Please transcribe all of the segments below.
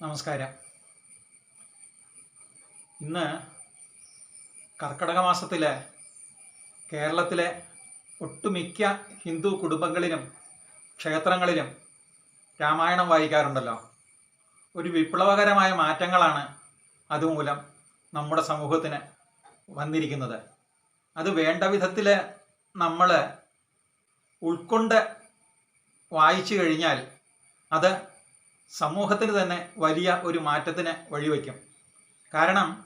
നമസ്കാരം. ഇന്ന് കർക്കടക മാസത്തിലെ കേരളത്തിലെ ഒട്ടുമിക്ക ഹിന്ദു കുടുംബങ്ങളിലും ക്ഷേത്രങ്ങളിലും രാമായണം വായിക്കാറുണ്ടല്ലോ. ഒരു വിപ്ലവകരമായ മാറ്റങ്ങളാണ് അതുമൂലം നമ്മുടെ സമൂഹത്തിന് വന്നിരിക്കുന്നത്. അത് വേണ്ട വിധത്തിൽ നമ്മൾ ഉൾക്കൊണ്ട് വായിച്ചു കഴിഞ്ഞാൽ അത് സമൂഹത്തിന് തന്നെ വലിയ ഒരു മാറ്റത്തിന് വഴിവെക്കും. കാരണം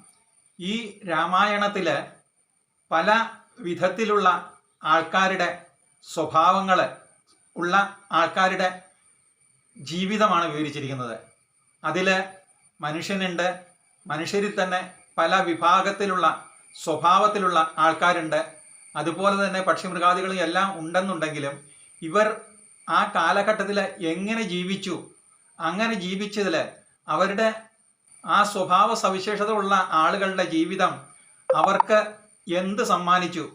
ഈ രാമായണത്തിൽ പല വിധത്തിലുള്ള ആൾക്കാരുടെ സ്വഭാവങ്ങൾ ഉള്ള ആൾക്കാരുടെ ജീവിതമാണ് വിവരിച്ചിരിക്കുന്നത്. അതിൽ മനുഷ്യനുണ്ട് മനുഷ്യരിൽ തന്നെ പല വിഭാഗത്തിലുള്ള സ്വഭാവത്തിലുള്ള ആൾക്കാരുണ്ട്. അതുപോലെ തന്നെ പക്ഷിമൃഗാദികളും എല്ലാം ഉണ്ടെന്നുണ്ടെങ്കിലും ഇവർ ആ കാലഘട്ടത്തിൽ എങ്ങനെ ജീവിച്ചു അങ്ങനെ ജീവിച്ചതിൽ അവരുടെ ആ സ്വഭാവ സവിശേഷത ഉള്ള ആളുകളുടെ ജീവിതം അവർക്ക് എന്ത് സമ്മാനിച്ചു?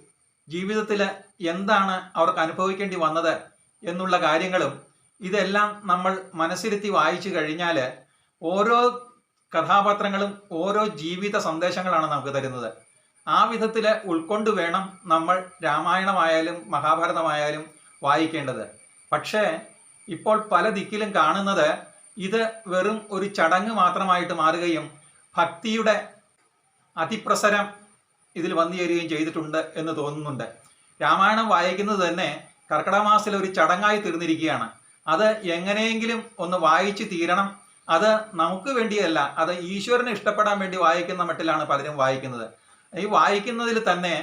ജീവിതത്തിൽ എന്താണ് അവർക്ക് അനുഭവിക്കേണ്ടി വന്നത് എന്നുള്ള കാര്യങ്ങളും ഇതെല്ലാം നമ്മൾ മനസ്സിരുത്തി വായിച്ചു കഴിഞ്ഞാൽ ഓരോ കഥാപാത്രങ്ങളും ഓരോ ജീവിത സന്ദേശങ്ങളാണ് നമുക്ക് തരുന്നത്. ആ വിധത്തിൽ ഉൾക്കൊണ്ട് വേണം നമ്മൾ രാമായണമായാലും മഹാഭാരതമായാലും വായിക്കേണ്ടത്. പക്ഷേ ഇപ്പോൾ പല ദിക്കിലും കാണുന്നത് ഇത് വെറും ഒരു ചടങ്ങ് മാത്രമായിട്ട് മാറുകയും ഭക്തിയുടെ അതിപ്രസരം ഇതിൽ വന്നു ചേരുകയും ചെയ്തിട്ടുണ്ട് എന്ന് തോന്നുന്നുണ്ട്. രാമായണം വായിക്കുന്നത് തന്നെ കർക്കിടമാസത്തിലെ ഒരു ചടങ്ങായി തീർന്നിരിക്കുകയാണ്. അത് എങ്ങനെയെങ്കിലും ഒന്ന് വായിച്ചു തീരണം. അത് നമുക്ക് വേണ്ടിയല്ല അത് ഈശ്വരനെ ഇഷ്ടപ്പെടാൻ വേണ്ടി വായിക്കുന്ന മട്ടിലാണ് പലരും വായിക്കുന്നത്. ഈ വായിക്കുന്നതിൽ തന്നെ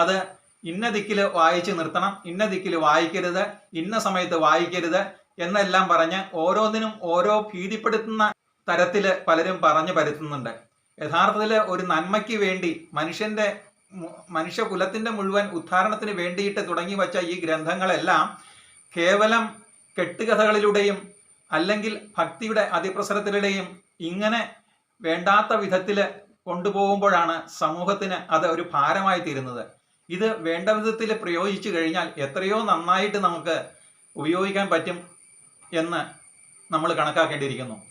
അത് ഇന്ന ദിക്കിൽ വായിച്ച് നിർത്തണം ഇന്ന ദിക്കിൽ വായിക്കരുത് ഇന്ന സമയത്ത് വായിക്കരുത് എന്നെല്ലാം പറഞ്ഞ് ഓരോന്നിനും ഓരോ ഭീതിപ്പെടുത്തുന്ന തരത്തിൽ പലരും പറഞ്ഞു പരത്തുന്നുണ്ട്. യഥാർത്ഥത്തിൽ ഒരു നന്മയ്ക്ക് വേണ്ടി മനുഷ്യന്റെ മനുഷ്യകുലത്തിന്റെ മുഴുവൻ ഉദ്ധാരണത്തിന് വേണ്ടിയിട്ട് തുടങ്ങി വച്ച ഈ ഗ്രന്ഥങ്ങളെല്ലാം കേവലം കെട്ടുകഥകളിലൂടെയും അല്ലെങ്കിൽ ഭക്തിയുടെ അതിപ്രസരത്തിലൂടെയും ഇങ്ങനെ വേണ്ടാത്ത വിധത്തിൽ കൊണ്ടുപോകുമ്പോഴാണ് സമൂഹത്തിന് അത് ഒരു ഭാരമായി തീരുന്നത്. ഇത് വേണ്ട വിധത്തിൽ പ്രയോഗിച്ചു കഴിഞ്ഞാൽ എത്രയോ നന്നായിട്ട് നമുക്ക് ഉപയോഗിക്കാൻ പറ്റും. എന്ന് നമ്മൾ കണക്കാക്കേണ്ടിയിരിക്കുന്നു.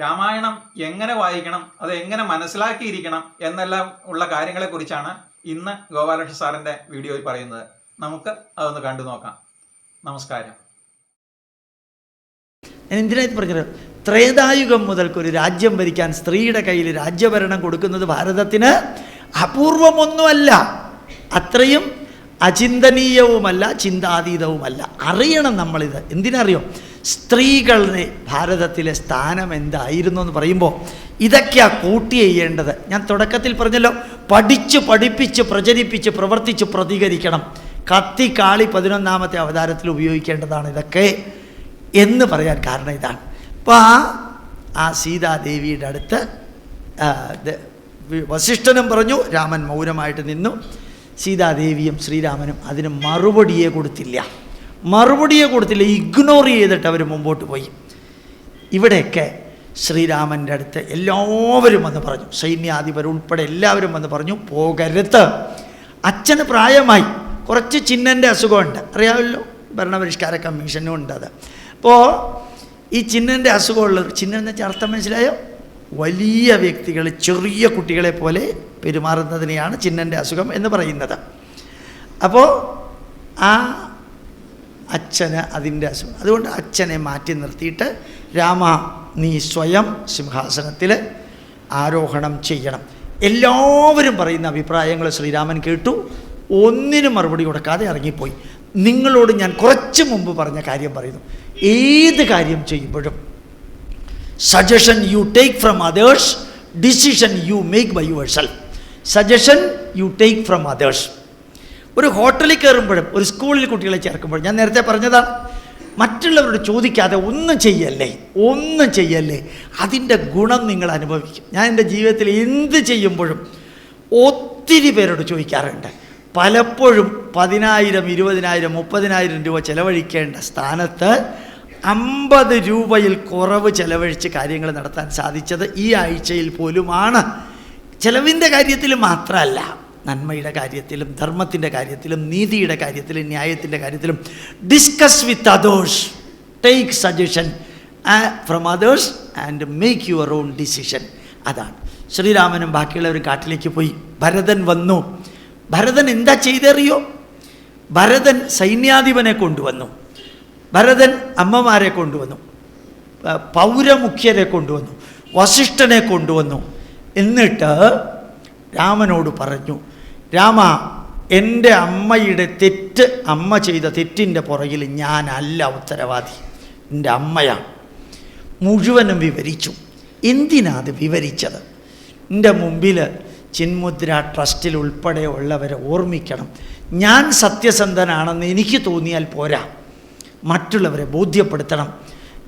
രാമായണം എങ്ങനെ വായിക്കണം അത് എങ്ങനെ മനസ്സിലാക്കിയിരിക്കണം എന്നെല്ലാം ഉള്ള കാര്യങ്ങളെക്കുറിച്ചാണ് ഇന്ന് ഗോപാലകൃഷ്ണ സാറിന്റെ വീഡിയോയിൽ പറയുന്നത്. നമുക്ക് അതൊന്ന് കണ്ടു നോക്കാം. നമസ്കാരം. എന്തിനാ ഇത് പറഞ്ഞത്? ത്രേതായുഗം മുതൽക്കൊരു രാജ്യം ഭരിക്കാൻ സ്ത്രീയുടെ കയ്യിൽ രാജ്യഭരണം കൊടുക്കുന്നത് ഭാരതത്തിന് അപൂർവമൊന്നുമല്ല. അത്രയും അചിന്തനീയവുമല്ല ചിന്താതീതവുമല്ല. അറിയണം നമ്മളിത്. എന്തിനറിയോ? സ്ത്രീകളുടെ ഭാരതത്തിലെ സ്ഥാനം എന്തായിരുന്നു എന്ന് പറയുമ്പോൾ ഇതൊക്കെയാ കൂട്ടി ചെയ്യേണ്ടത് ഞാൻ തുടക്കത്തിൽ പറഞ്ഞല്ലോ പഠിച്ച് പഠിപ്പിച്ച് പ്രചരിപ്പിച്ച് പ്രവർത്തിച്ച് പ്രതികരിക്കണം. കത്തി കാളി പതിനൊന്നാമത്തെ അവതാരത്തിൽ ഉപയോഗിക്കേണ്ടതാണ് ഇതൊക്കെ എന്ന് പറയാൻ കാരണം ഇതാണ്. അപ്പോൾ ആ ആ സീതാദേവിയുടെ അടുത്ത് വസിഷ്ഠനും പറഞ്ഞു രാമൻ മൗനമായിട്ട് നിന്നു. സീതാദേവിയും ശ്രീരാമനും അതിന് മറുപടിയെ കൊടുത്തില്ല. മറുപടിയെ കൊടുത്തില്ല ഇഗ്നോർ ചെയ്തിട്ട് അവർ മുമ്പോട്ട് പോയി. ഇവിടെയൊക്കെ ശ്രീരാമന്റെ അടുത്ത് എല്ലാവരും വന്ന് പറഞ്ഞു. സൈന്യാധിപർ ഉൾപ്പെടെ എല്ലാവരും വന്ന് പറഞ്ഞു പോകരുത്. അച്ഛന് പ്രായമായി. കുറച്ച് ചിഹ്നന്റെ അസുഖമുണ്ട്. അറിയാമല്ലോ ഭരണപരിഷ്കാര കമ്മീഷനും ഉണ്ട് അത്. അപ്പോൾ ഈ ചിഹ്നന്റെ അസുഖമുള്ള ചിഹ്നം എന്ന് വെച്ചാൽ അർത്ഥം മനസ്സിലായോ? വലിയ വ്യക്തികൾ ചെറിയ കുട്ടികളെ പോലെ പെരുമാറുന്നതിനെയാണ് ചിഹ്നന്റെ അസുഖം എന്ന് പറയുന്നത്. അപ്പോൾ ആ അച്ഛന് അതിന്റെ അസുഖം അതുകൊണ്ട് അച്ഛനെ മാറ്റി നിർത്തിയിട്ട് രാമ നീ സ്വയം സിംഹാസനത്തിൽ ആരോഹണം ചെയ്യണം. എല്ലാവരും പറയുന്ന അഭിപ്രായങ്ങൾ ശ്രീരാമൻ കേട്ടു. ഒന്നിനും മറുപടി കൊടുക്കാതെ ഇറങ്ങിപ്പോയി. നിങ്ങളോട് ഞാൻ കുറച്ച് മുമ്പ് പറഞ്ഞ കാര്യം പറയുന്നു. ഏത് കാര്യം ചെയ്യുമ്പോഴും suggestion you take from others decision you make by yourself suggestion you take from others ഒരു ഹോട്ടലിൽ കയറുമ്പോഴും ഒരു സ്കൂളിൽ കുട്ടികളെ ചേർക്കുമ്പോഴും ഞാൻ നേരത്തെ പറഞ്ഞതാണ് മറ്റുള്ളവരോട് ചോദിക്കാതെ ഒന്നും ചെയ്യല്ലേ ഒന്നും ചെയ്യല്ലേ അതിന്റെ ഗുണം നിങ്ങൾ അനുഭവിക്കും. ഞാൻ എന്റെ ജീവിതത്തിൽ എന്ത് ചെയ്യുമ്പോഴും ഒത്തിരി പേരോട് ചോദിക്കാറുണ്ട്. പലപ്പോഴും പതിനായിരം ഇരുപതിനായിരം മുപ്പതിനായിരം രൂപ ചെലവഴിക്കേണ്ട സ്ഥാനത്ത് അമ്പത് രൂപയിൽ കുറവ് ചെലവഴിച്ച് കാര്യങ്ങൾ നടത്താൻ സാധിച്ചത് ഈ ആഴ്ചയിൽ പോലുമാണ്. ചെലവിന്റെ കാര്യത്തിൽ മാത്രമല്ല. നന്മയുടെ കാര്യത്തിലും ധർമ്മത്തിന്റെ കാര്യത്തിലും നീതിയുടെ കാര്യത്തിലും ന്യായത്തിന്റെ കാര്യത്തിലും discuss with others take suggestion from others and make your own decision അതാണ്. ശ്രീരാമനും ബാക്കിയുള്ളവരും കാട്ടിലേക്ക് പോയി. ഭരതൻ വന്നു. ഭരതൻ എന്താ ചെയ്തറിയോ? ഭരതൻ സൈന്യാധിപനെ കൊണ്ടുവന്നു. ഭരതൻ അമ്മമാരെ കൊണ്ടുവന്നു. പൗരമുഖ്യരെ കൊണ്ടുവന്നു. വസിഷ്ഠനെ കൊണ്ടുവന്നു. എന്നിട്ട് രാമനോട് പറഞ്ഞു രാമ എന്റെ അമ്മയുടെ തെറ്റ് അമ്മ ചെയ്ത തെറ്റിന്റെ പുറകിൽ ഞാനല്ല ഉത്തരവാദി. എന്റെ അമ്മയാണ് മുഴുവനും വിവരിച്ചു. എന്തിനാ അത് വിവരിച്ചത്? എന്റെ മുമ്പിൽ ചിന്മുദ്ര ട്രസ്റ്റിൽ ഉൾപ്പെടെ ഉള്ളവരെ ഓർമ്മിക്കണം. ഞാൻ സത്യസന്ധനാണെന്ന് എനിക്ക് തോന്നിയാൽ പോരാ. മറ്റുള്ളവരെ ബോധ്യപ്പെടുത്തണം.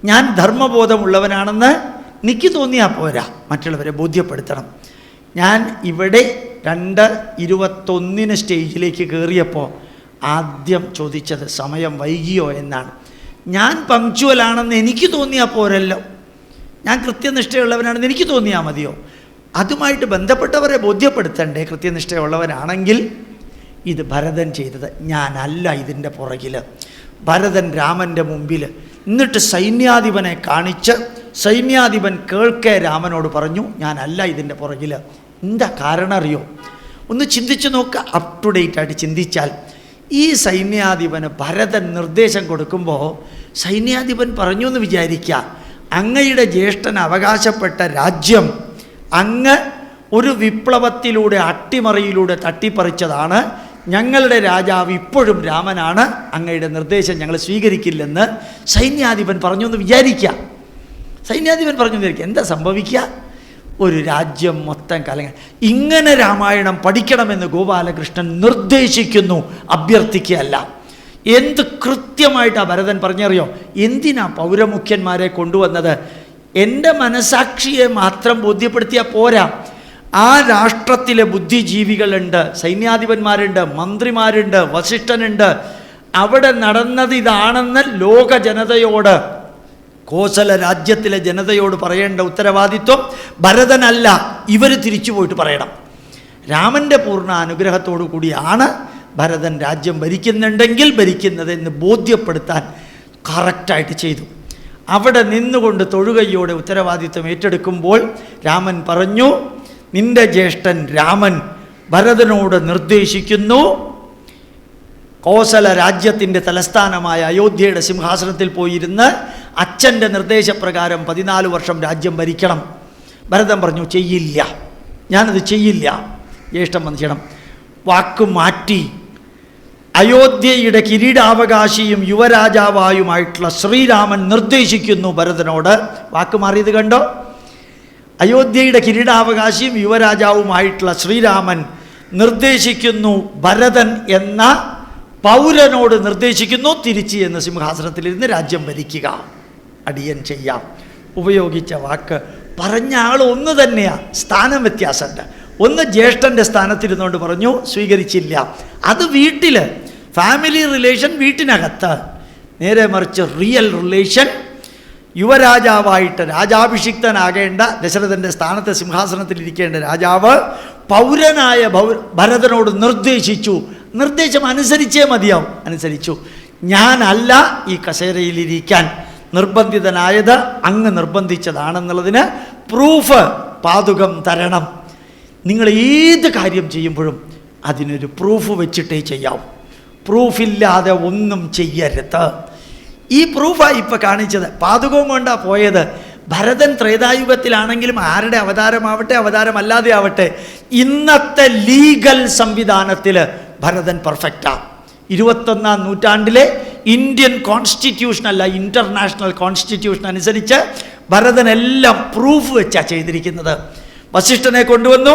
ഞാൻ ധർമ്മബോധമുള്ളവനാണെന്ന് എനിക്ക് തോന്നിയാൽ പോരാ. മറ്റുള്ളവരെ ബോധ്യപ്പെടുത്തണം. ഞാൻ ഇവിടെ രണ്ട് ഇരുപത്തൊന്നിന് സ്റ്റേജിലേക്ക് കയറിയപ്പോൾ ആദ്യം ചോദിച്ചത് സമയം വൈകിയോ എന്നാണ്. ഞാൻ പങ്ക്ച്വൽ ആണെന്ന് എനിക്ക് തോന്നിയാൽ പോരല്ലോ. ഞാൻ കൃത്യനിഷ്ഠയുള്ളവനാണെന്ന് എനിക്ക് തോന്നിയാൽ മതിയോ? അതുമായിട്ട് ബന്ധപ്പെട്ടവരെ ബോധ്യപ്പെടുത്തണ്ടേ കൃത്യനിഷ്ഠയുള്ളവനാണെങ്കിൽ ഇത് ഭരതൻ ചെയ്തത്. ഞാനല്ല ഇതിന്റെ പുറകിൽ ഭരതൻ രാമന്റെ മുമ്പിൽ എന്നിട്ട് സൈന്യാധിപനെ കാണിച്ച് സൈന്യാധിപൻ കേൾക്കെ രാമനോട് പറഞ്ഞു ഞാനല്ല ഇതിന്റെ പുറകിൽ എന്താ കാരണം അറിയോ? ഒന്ന് ചിന്തിച്ച് നോക്കുക അപ് ടു ഡേറ്റ് ആയിട്ട് ചിന്തിച്ചാൽ. ഈ സൈന്യാധിപന് ഭരതൻ നിർദ്ദേശം കൊടുക്കുമ്പോൾ സൈന്യാധിപൻ പറഞ്ഞു എന്ന് വിചാരിക്കുക അങ്ങയുടെ ജ്യേഷ്ഠൻ അവകാശപ്പെട്ട രാജ്യം അങ്ങ് ഒരു വിപ്ലവത്തിലൂടെ അട്ടിമറിയിലൂടെ തട്ടിപ്പറിച്ചതാണ്. ഞങ്ങളുടെ രാജാവ് ഇപ്പോഴും രാമനാണ് അങ്ങയുടെ നിർദ്ദേശം ഞങ്ങൾ സ്വീകരിക്കില്ലെന്ന് സൈന്യാധിപൻ പറഞ്ഞു എന്ന് വിചാരിക്കുക സൈന്യാധിപൻ പറഞ്ഞു വിചാരിക്കുക എന്താ സംഭവിക്കുക ഒരു രാജ്യം മൊത്തം കലങ്ങ. ഇങ്ങനെ രാമായണം പഠിക്കണമെന്ന് ഗോപാലകൃഷ്ണൻ നിർദ്ദേശിക്കുന്നു അഭ്യർത്ഥിക്കുകയല്ല. എന്ത് കൃത്യമായിട്ടാണ് ഭരതൻ പറഞ്ഞറിയോ? എന്തിനാ പൗരമുഖ്യന്മാരെ കൊണ്ടുവന്നത്? എന്റെ മനസാക്ഷിയെ മാത്രം ബോധ്യപ്പെടുത്തിയാൽ പോരാ. ആ രാഷ്ട്രത്തിലെ ബുദ്ധിജീവികളുണ്ട് സൈന്യാധിപന്മാരുണ്ട് മന്ത്രിമാരുണ്ട് വസിഷ്ഠനുണ്ട്. അവിടെ നടന്നത് ഇതാണെന്ന് ലോക ജനതയോട് കോസല രാജ്യത്തിലെ ജനതയോട് പറയേണ്ട ഉത്തരവാദിത്വം ഭരതനല്ല. ഇവർ തിരിച്ചു പോയിട്ട് പറയണം. രാമന്റെ പൂർണ അനുഗ്രഹത്തോടു കൂടിയാണ് ഭരതൻ രാജ്യം ഭരിക്കുന്നുണ്ടെങ്കിൽ ഭരിക്കുന്നത് എന്ന് ബോധ്യപ്പെടുത്താൻ കറക്റ്റായിട്ട് ചെയ്തു. അവിടെ നിന്നുകൊണ്ട് തൊഴുകയ്യോടെ ഉത്തരവാദിത്വം ഏറ്റെടുക്കുമ്പോൾ രാമൻ പറഞ്ഞു നിന്റെ ജ്യേഷ്ഠൻ രാമൻ ഭരതനോട് നിർദ്ദേശിക്കുന്നു. കോസല രാജ്യത്തിന്റെ തലസ്ഥാനമായ അയോധ്യയുടെ സിംഹാസനത്തിൽ പോയിരുന്ന് അച്ഛന്റെ നിർദ്ദേശപ്രകാരം പതിനാല് വർഷം രാജ്യം ഭരിക്കണം. ഭരതൻ പറഞ്ഞു ചെയ്യില്ല. ഞാനത് ചെയ്യില്ല. ജ്യേഷ്ഠം വന്ന് ചെയ്യണം വാക്ക് മാറ്റി. അയോധ്യയുടെ കിരീടാവകാശിയും യുവരാജാവായുമായിട്ടുള്ള ശ്രീരാമൻ നിർദ്ദേശിക്കുന്നു ഭരതനോട്. വാക്ക് മാറിയത് കണ്ടോ? അയോധ്യയുടെ കിരീടാവകാശിയും യുവരാജാവുമായിട്ടുള്ള ശ്രീരാമൻ നിർദ്ദേശിക്കുന്നു ഭരതൻ എന്ന പൗരനോട് നിർദ്ദേശിക്കുന്നു. തിരിച്ച് എന്ന് സിംഹാസനത്തിലിരുന്ന് രാജ്യം ഭരിക്കുക. അടിയൻ ചെയ്യാം. ഉപയോഗിച്ച വാക്ക് പറഞ്ഞ ആൾ ഒന്ന് തന്നെയാണ് സ്ഥാനം വ്യത്യാസമുണ്ട്. ഒന്ന് ജ്യേഷ്ഠന്റെ സ്ഥാനത്തിരുന്നുകൊണ്ട് പറഞ്ഞു സ്വീകരിച്ചില്ല. അത് വീട്ടിൽ ഫാമിലി റിലേഷൻ വീട്ടിനകത്ത്. നേരെ മറിച്ച് റിയൽ റിലേഷൻ യുവരാജാവായിട്ട് രാജാഭിഷിക്തനാകേണ്ട ദശരഥന്റെ സിംഹാസനത്തിൽ ഇരിക്കേണ്ട രാജാവ് പൗരനായ ഭരതനോട് നിർദ്ദേശിച്ചു. നിർദ്ദേശം അനുസരിച്ചേ മതിയാവും. അനുസരിച്ചു. ഞാനല്ല ഈ കസേരയിലിരിക്കാൻ. നിർബന്ധിതനായത് അങ്ങ് നിർബന്ധിച്ചതാണെന്നുള്ളതിന് പ്രൂഫ് പാതുകം തരണം. നിങ്ങൾ ഏത് കാര്യം ചെയ്യുമ്പോഴും അതിനൊരു പ്രൂഫ് വെച്ചിട്ടേ ചെയ്യാവൂ. പ്രൂഫില്ലാതെ ഒന്നും ചെയ്യരുത്. ഈ പ്രൂഫാണ് ഇപ്പോൾ കാണിച്ചത്. പാതുകവും കൊണ്ടാ പോയത്. ഭരതൻ ത്രേതായുഗത്തിലാണെങ്കിലും ആരുടെ അവതാരമാവട്ടെ അവതാരമല്ലാതെ ആവട്ടെ ഇന്നത്തെ ലീഗൽ സംവിധാനത്തിൽ ഭരതൻ പെർഫെക്റ്റാണ് ഇരുപത്തൊന്നാം നൂറ്റാണ്ടിലെ ഇന്ത്യൻ കോൺസ്റ്റിറ്റ്യൂഷൻ അല്ല ഇന്റർനാഷണൽ കോൺസ്റ്റിറ്റ്യൂഷൻ അനുസരിച്ച് ഭരതനെല്ലാം പ്രൂഫ് വെച്ചാ ചെയ്തിരിക്കുന്നത്. വസിഷ്ഠനെ കൊണ്ടുവന്നു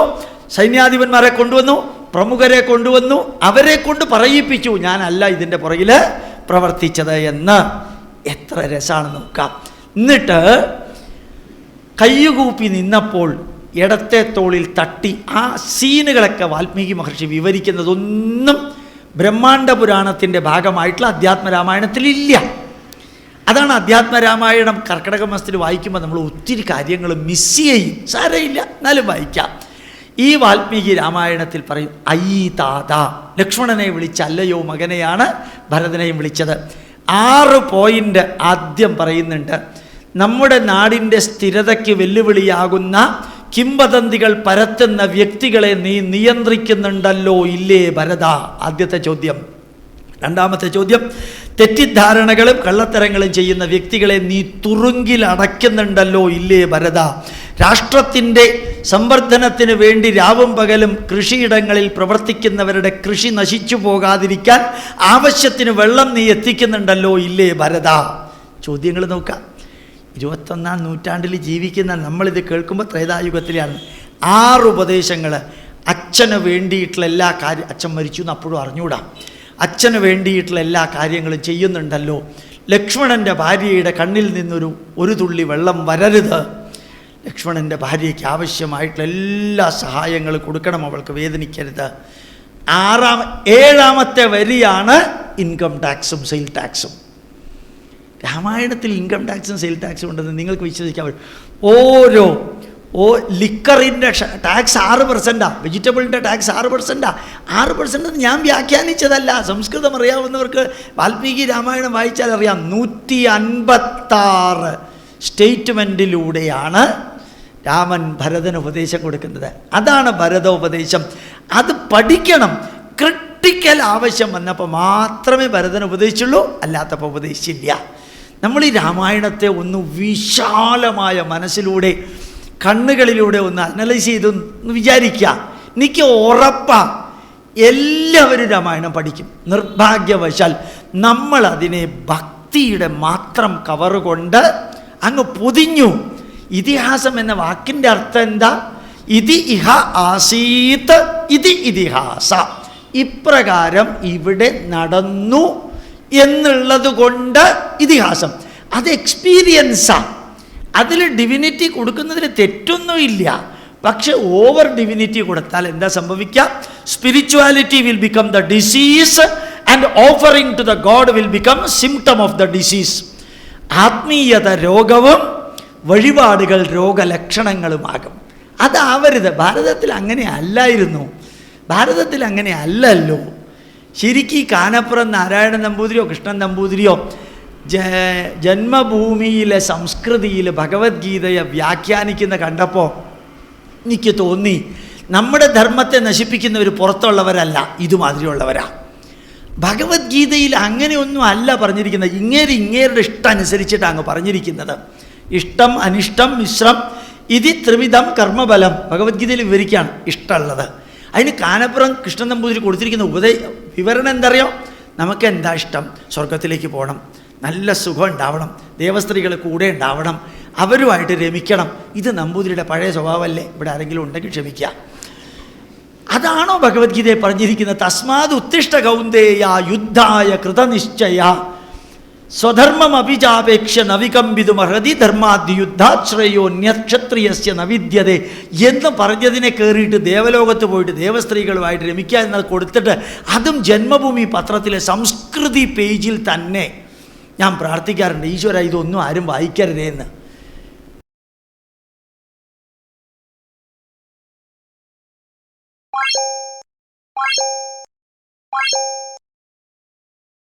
സൈന്യാധിപന്മാരെ കൊണ്ടുവന്നു പ്രമുഖരെ കൊണ്ടുവന്നു അവരെ കൊണ്ട് പറയിപ്പിച്ചു. ഞാനല്ല ഇതിന്റെ പുറകിൽ പ്രവർത്തിച്ചത് എന്ന്. എത്ര രസമാണ് നോക്കാം. എന്നിട്ട് കയ്യുകൂപ്പി നിന്നപ്പോൾ ഇടത്തെ തോളിൽ തട്ടി ആ സീനുകളൊക്കെ വാൽമീകി മഹർഷി വിവരിക്കുന്നതൊന്നും ബ്രഹ്മാണ്ഡ പുരാണത്തിന്റെ ഭാഗമായിട്ടുള്ള അധ്യാത്മരാമായണത്തിലില്ല അതാണ് അധ്യാത്മരാമായണം കർക്കിടക മാസത്തിൽ വായിക്കുമ്പോൾ നമ്മൾ ഒത്തിരി കാര്യങ്ങൾ മിസ് ചെയ്യും. സാരമില്ല എന്നാലും വായിക്കാം. ഈ വാൽമീകി രാമായണത്തിൽ പറയും ഐ താത. ലക്ഷ്മണനെ വിളിച്ച അല്ലയോ മകനെയാണ് ഭരതനെയും വിളിച്ചത്. ആറ് പോയിന്റ് ആദ്യം പറയുന്നുണ്ട് നമ്മുടെ നാടിന്റെ സ്ഥിരതയ്ക്ക് വെല്ലുവിളിയാകുന്ന കിംവദന്തികൾ പരത്തുന്ന വ്യക്തികളെ നീ നിയന്ത്രിക്കുന്നുണ്ടല്ലോ ഇല്ലേ ഭരത? ആദ്യത്തെ ചോദ്യം. രണ്ടാമത്തെ ചോദ്യം തെറ്റിദ്ധാരണകളും കള്ളത്തരങ്ങളും ചെയ്യുന്ന വ്യക്തികളെ നീ തുറുങ്കിൽ അടയ്ക്കുന്നുണ്ടല്ലോ ഇല്ലേ ഭരത? രാഷ്ട്രത്തിന്റെ സംവർദ്ധനത്തിന് വേണ്ടി രാവും പകലും കൃഷിയിടങ്ങളിൽ പ്രവർത്തിക്കുന്നവരുടെ കൃഷി നശിച്ചു പോകാതിരിക്കാൻ ആവശ്യത്തിന് വെള്ളം നീ എത്തിക്കുന്നുണ്ടല്ലോ ഇല്ലേ ഭരത? ചോദ്യങ്ങൾ നോക്കാം. ഇരുപത്തൊന്നാം നൂറ്റാണ്ടിൽ ജീവിക്കുന്ന നമ്മളിത് കേൾക്കുമ്പോൾ ത്രേതായുഗത്തിലാണ്. ആറ് ഉപദേശങ്ങൾ അച്ഛന് വേണ്ടിയിട്ടുള്ള എല്ലാ കാര്യം അച്ഛൻ മരിച്ചു എന്ന് അപ്പോഴും അറിഞ്ഞൂടാ. അച്ഛന് വേണ്ടിയിട്ടുള്ള എല്ലാ കാര്യങ്ങളും ചെയ്യുന്നുണ്ടല്ലോ. ലക്ഷ്മണന്റെ ഭാര്യയുടെ കണ്ണിൽ നിന്നൊരു ഒരു തുള്ളി വെള്ളം വരരുത്. ലക്ഷ്മണന്റെ ഭാര്യയ്ക്ക് ആവശ്യമായിട്ടുള്ള എല്ലാ സഹായങ്ങളും കൊടുക്കണം അവൾക്ക് വേദനിക്കരുത്. ആറാം ഏഴാമത്തെ വരിയാണ് ഇൻകം ടാക്സും സെയിൽ ടാക്സും രാമായണത്തിൽ ഇൻകം ടാക്സും സെയിൽ ടാക്സും ഉണ്ടെന്ന് നിങ്ങൾക്ക് വിശ്വസിക്കാൻ പറ്റും. ഓരോ ഓ ലിക്കറിന്റെ ടാക്സ് ആറ് പെർസെന്റാണ് വെജിറ്റബിളിന്റെ ടാക്സ് ആറ് പെർസെന്റാണ് ആറ് പെർസെന്റ് ഞാൻ വ്യാഖ്യാനിച്ചതല്ല. സംസ്കൃതം അറിയാവുന്നവർക്ക് വാൽമീകി രാമായണം വായിച്ചാൽ അറിയാം. നൂറ്റി അൻപത്താറ് സ്റ്റേറ്റ്മെന്റിലൂടെയാണ് രാമൻ ഭരതന് ഉപദേശം കൊടുക്കുന്നത്. അതാണ് ഭരതോപദേശം. അത് പഠിക്കണം. ക്രിട്ടിക്കൽ ആവശ്യം വന്നപ്പോൾ മാത്രമേ ഭരതന് ഉപദേശിച്ചുള്ളൂ. അല്ലാത്തപ്പോൾ ഉപദേശിച്ചില്ല. നമ്മൾ ഈ രാമായണത്തെ ഒന്ന് വിശാലമായ മനസ്സിലൂടെ കണ്ണുകളിലൂടെ ഒന്ന് അനലൈസ് ചെയ്ത് ഒന്ന് വിചാരിക്കുക എനിക്ക് ഉറപ്പാ എല്ലാവരും രാമായണം പഠിക്കും. നിർഭാഗ്യവശാൽ നമ്മൾ അതിനെ ഭക്തിയുടെ മാത്രം കവർ കൊണ്ട് അങ്ങ് പൊതിഞ്ഞു. ഇതിഹാസം എന്ന വാക്കിന്റെ അർത്ഥം എന്താ? ഇതി ഇഹ ആസീത് ഇതി ഇതിഹാസ. ഇപ്രകാരം ഇവിടെ നടന്നു എന്നുള്ളത് കൊണ്ട് ഇതിഹാസം. അത് എക്സ്പീരിയൻസാണ് അതിൽ ഡിവിനിറ്റി കൊടുക്കുന്നതിന് തെറ്റൊന്നുമില്ല. പക്ഷെ ഓവർ ഡിവിനിറ്റി കൊടുത്താൽ എന്താ സംഭവിക്കുക spirituality will become the disease and offering to the god will become symptom of the disease ആത്മീയത രോഗവും വഴിപാടുകൾ രോഗലക്ഷണങ്ങളുമാകും. അതാവരുത്. ഭാരതത്തിൽ അങ്ങനെ അല്ലായിരുന്നു. ഭാരതത്തിൽ അങ്ങനെ അല്ലല്ലോ. ശരിക്കും ഈ കാനപ്പുറം നാരായണ നമ്പൂതിരിയോ കൃഷ്ണൻ നമ്പൂതിരിയോ ജ ജന്മഭൂമിയിലെ സംസ്കൃതിയിൽ ഭഗവത്ഗീതയെ വ്യാഖ്യാനിക്കുന്ന കണ്ടപ്പോൾ എനിക്ക് തോന്നി നമ്മുടെ ധർമ്മത്തെ നശിപ്പിക്കുന്നവർ പുറത്തുള്ളവരല്ല ഇതുമാതിരിയുള്ളവരാ. ഭഗവത്ഗീതയിൽ അങ്ങനെയൊന്നും അല്ല പറഞ്ഞിരിക്കുന്നത്. ഇങ്ങേര് ഇങ്ങേരുടെ ഇഷ്ടം അനുസരിച്ചിട്ടാണ് അങ്ങ് പറഞ്ഞിരിക്കുന്നത്. ഇഷ്ടം അനിഷ്ടം മിശ്രം ഇതി ത്രിവിധം കർമ്മബലം. ഭഗവത്ഗീതയിൽ വിവരിക്കുകയാണ് ഇഷ്ടമുള്ളത്. അതിന് കാനപ്പുറം കൃഷ്ണൻ നമ്പൂതിരി കൊടുത്തിരിക്കുന്ന ഉപദേ വിവരണം എന്തറിയോ? നമുക്ക് എന്താ ഇഷ്ടം? സ്വർഗത്തിലേക്ക് പോകണം. നല്ല സുഖം ഉണ്ടാവണം. ദേവസ്ത്രീകൾ കൂടെ ഉണ്ടാവണം. അവരുമായിട്ട് രമിക്കണം. ഇത് നമ്പൂതിരിയുടെ പഴയ സ്വഭാവമല്ലേ? ഇവിടെ ആരെങ്കിലും ഉണ്ടെങ്കിൽ ക്ഷമിക്കുക. അതാണോ ഭഗവത്ഗീതയെ പറഞ്ഞിരിക്കുന്നത്? തസ്മാത് ഉത്തിഷ്ട കൗന്ദേയ യുദ്ധായ കൃതനിശ്ചയ. സ്വധർമ്മം അഭിജാപേക്ഷ നവികമ്പിതു നവികമ്പിതുമഹതി ധർമാദ്യുദ്ധാശ്രയോ ന്യക്ഷത്രിയസ്യ നവിദ്യതേ എന്ന് പറഞ്ഞതിനെ കയറിയിട്ട് ദേവലോകത്ത് പോയിട്ട് ദേവസ്ത്രീകളുമായിട്ട് രമിക്കുക എന്നത് കൊടുത്തിട്ട് അതും ജന്മഭൂമി പത്രത്തിലെ സംസ്കൃതി പേജിൽ തന്നെ. ഞാൻ പ്രാർത്ഥിക്കാറുണ്ട് ഈശ്വര ഇതൊന്നും ആരും വായിക്കരുതേ എന്ന്